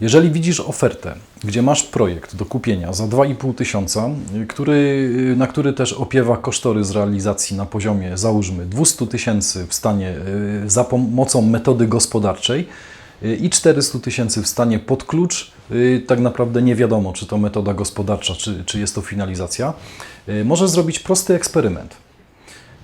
Jeżeli widzisz ofertę, gdzie masz projekt do kupienia za 2,5 tysiąca, który, na który też opiewa kosztory z realizacji na poziomie załóżmy 200 tysięcy w stanie y, za pomocą metody gospodarczej y, i 400 tysięcy w stanie pod klucz, y, tak naprawdę nie wiadomo, czy to metoda gospodarcza, czy, czy jest to finalizacja, możesz zrobić prosty eksperyment.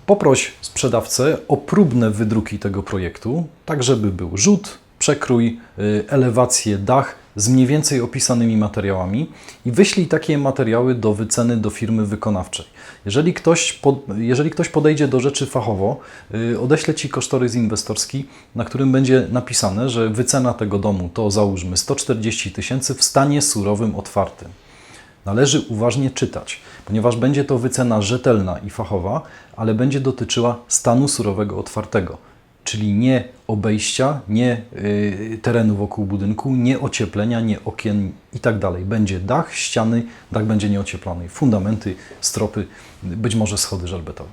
Poproś sprzedawcę o próbne wydruki tego projektu, tak żeby był rzut, przekrój, y, elewację, dach z mniej więcej opisanymi materiałami i wyślij takie materiały do wyceny do firmy wykonawczej. Jeżeli ktoś, pod, jeżeli ktoś podejdzie do rzeczy fachowo, y, odeślę Ci kosztorys inwestorski, na którym będzie napisane, że wycena tego domu to załóżmy 140 tysięcy w stanie surowym, otwartym. Należy uważnie czytać, ponieważ będzie to wycena rzetelna i fachowa, ale będzie dotyczyła stanu surowego otwartego, czyli nie obejścia, nie y, terenu wokół budynku, nie ocieplenia, nie okien i tak dalej. Będzie dach, ściany, dach będzie nieocieplony, fundamenty, stropy, być może schody żelbetowe.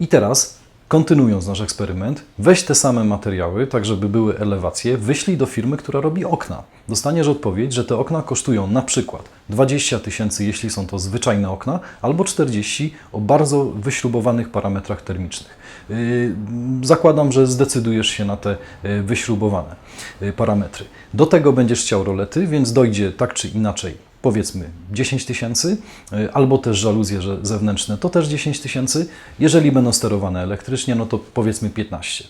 I teraz, kontynuując nasz eksperyment, weź te same materiały, tak żeby były elewacje, wyślij do firmy, która robi okna. Dostaniesz odpowiedź, że te okna kosztują na przykład 20 tysięcy, jeśli są to zwyczajne okna, albo 40 o bardzo wyśrubowanych parametrach termicznych. Yy, Zakładam, że zdecydujesz się na te yy, wyśrubowane yy, parametry. Do tego będziesz chciał rolety, więc dojdzie tak czy inaczej powiedzmy 10 tysięcy, y, albo też żaluzje zewnętrzne, to też 10 tysięcy. Jeżeli będą sterowane elektrycznie, no to powiedzmy 15.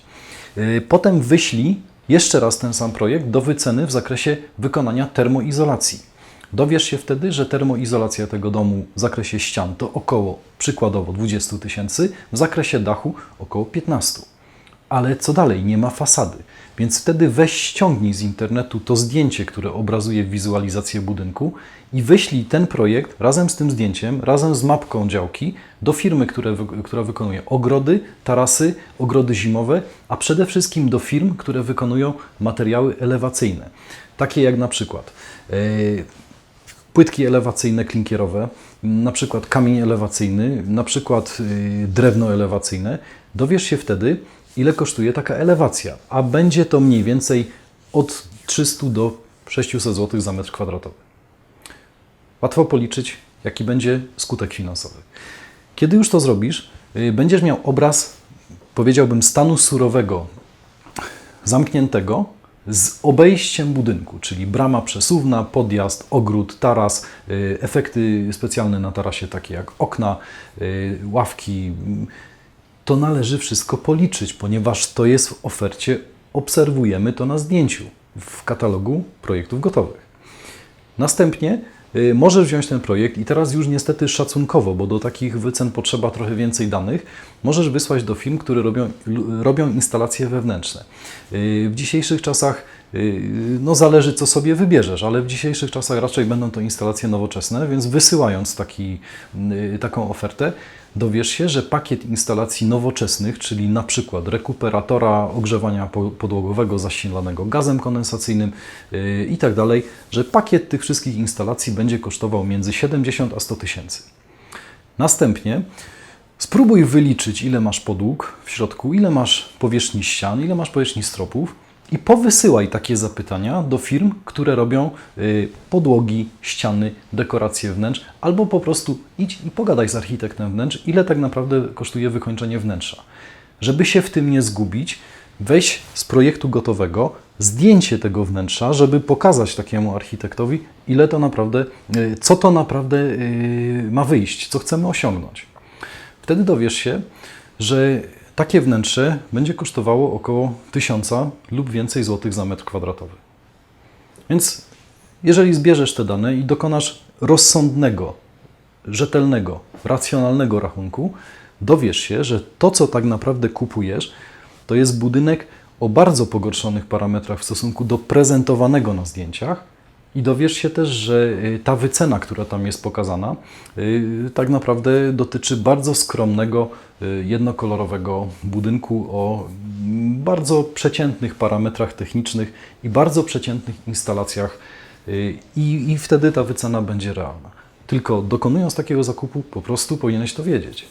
Y, Potem wyślij jeszcze raz ten sam projekt do wyceny w zakresie wykonania termoizolacji. Dowiesz się wtedy, że termoizolacja tego domu w zakresie ścian to około przykładowo 20 tysięcy, w zakresie dachu około 15 ale co dalej? Nie ma fasady. Więc wtedy weź ściągnij z internetu to zdjęcie, które obrazuje wizualizację budynku i wyślij ten projekt razem z tym zdjęciem, razem z mapką działki do firmy, które, która wykonuje ogrody, tarasy, ogrody zimowe, a przede wszystkim do firm, które wykonują materiały elewacyjne. Takie jak na przykład yy, płytki elewacyjne klinkierowe, na przykład kamień elewacyjny, na przykład y, drewno elewacyjne, dowiesz się wtedy, ile kosztuje taka elewacja, a będzie to mniej więcej od 300 do 600 zł za metr kwadratowy. Łatwo policzyć, jaki będzie skutek finansowy. Kiedy już to zrobisz, y, będziesz miał obraz, powiedziałbym, stanu surowego zamkniętego z obejściem budynku, czyli brama przesuwna, podjazd, ogród, taras, y, efekty specjalne na tarasie, takie jak okna, y, ławki. To należy wszystko policzyć, ponieważ to jest w ofercie, obserwujemy to na zdjęciu w katalogu projektów gotowych. Następnie y, możesz wziąć ten projekt i teraz już niestety szacunkowo, bo do takich wycen potrzeba trochę więcej danych, możesz wysłać do firm, które robią, robią instalacje wewnętrzne. Y, W dzisiejszych czasach, no zależy co sobie wybierzesz, ale w dzisiejszych czasach raczej będą to instalacje nowoczesne, więc wysyłając taki, y, taką ofertę, dowiesz się, że pakiet instalacji nowoczesnych, czyli na przykład rekuperatora ogrzewania po- podłogowego zasilanego gazem kondensacyjnym yy, i tak dalej, że pakiet tych wszystkich instalacji będzie kosztował między 70 a 100 tysięcy. Następnie spróbuj wyliczyć, ile masz podłóg w środku, ile masz powierzchni ścian, ile masz powierzchni stropów i powysyłaj takie zapytania do firm, które robią y, podłogi, ściany, dekoracje wnętrz, albo po prostu idź i pogadaj z architektem wnętrz, ile tak naprawdę kosztuje wykończenie wnętrza. Żeby się w tym nie zgubić, weź z projektu gotowego zdjęcie tego wnętrza, żeby pokazać takiemu architektowi, ile to naprawdę, y, co to naprawdę y, ma wyjść, co chcemy osiągnąć. Wtedy dowiesz się, że takie wnętrze będzie kosztowało około 1000 lub więcej złotych za metr kwadratowy. Więc jeżeli zbierzesz te dane i dokonasz rozsądnego, rzetelnego, racjonalnego rachunku, dowiesz się, że to, co tak naprawdę kupujesz, to jest budynek o bardzo pogorszonych parametrach w stosunku do prezentowanego na zdjęciach. I dowiesz się też, że y, ta wycena, która tam jest pokazana, y, tak naprawdę dotyczy bardzo skromnego, y, jednokolorowego budynku o mm, bardzo przeciętnych parametrach technicznych i bardzo przeciętnych instalacjach, i, i wtedy ta wycena będzie realna. Tylko dokonując takiego zakupu, po prostu powinieneś to wiedzieć.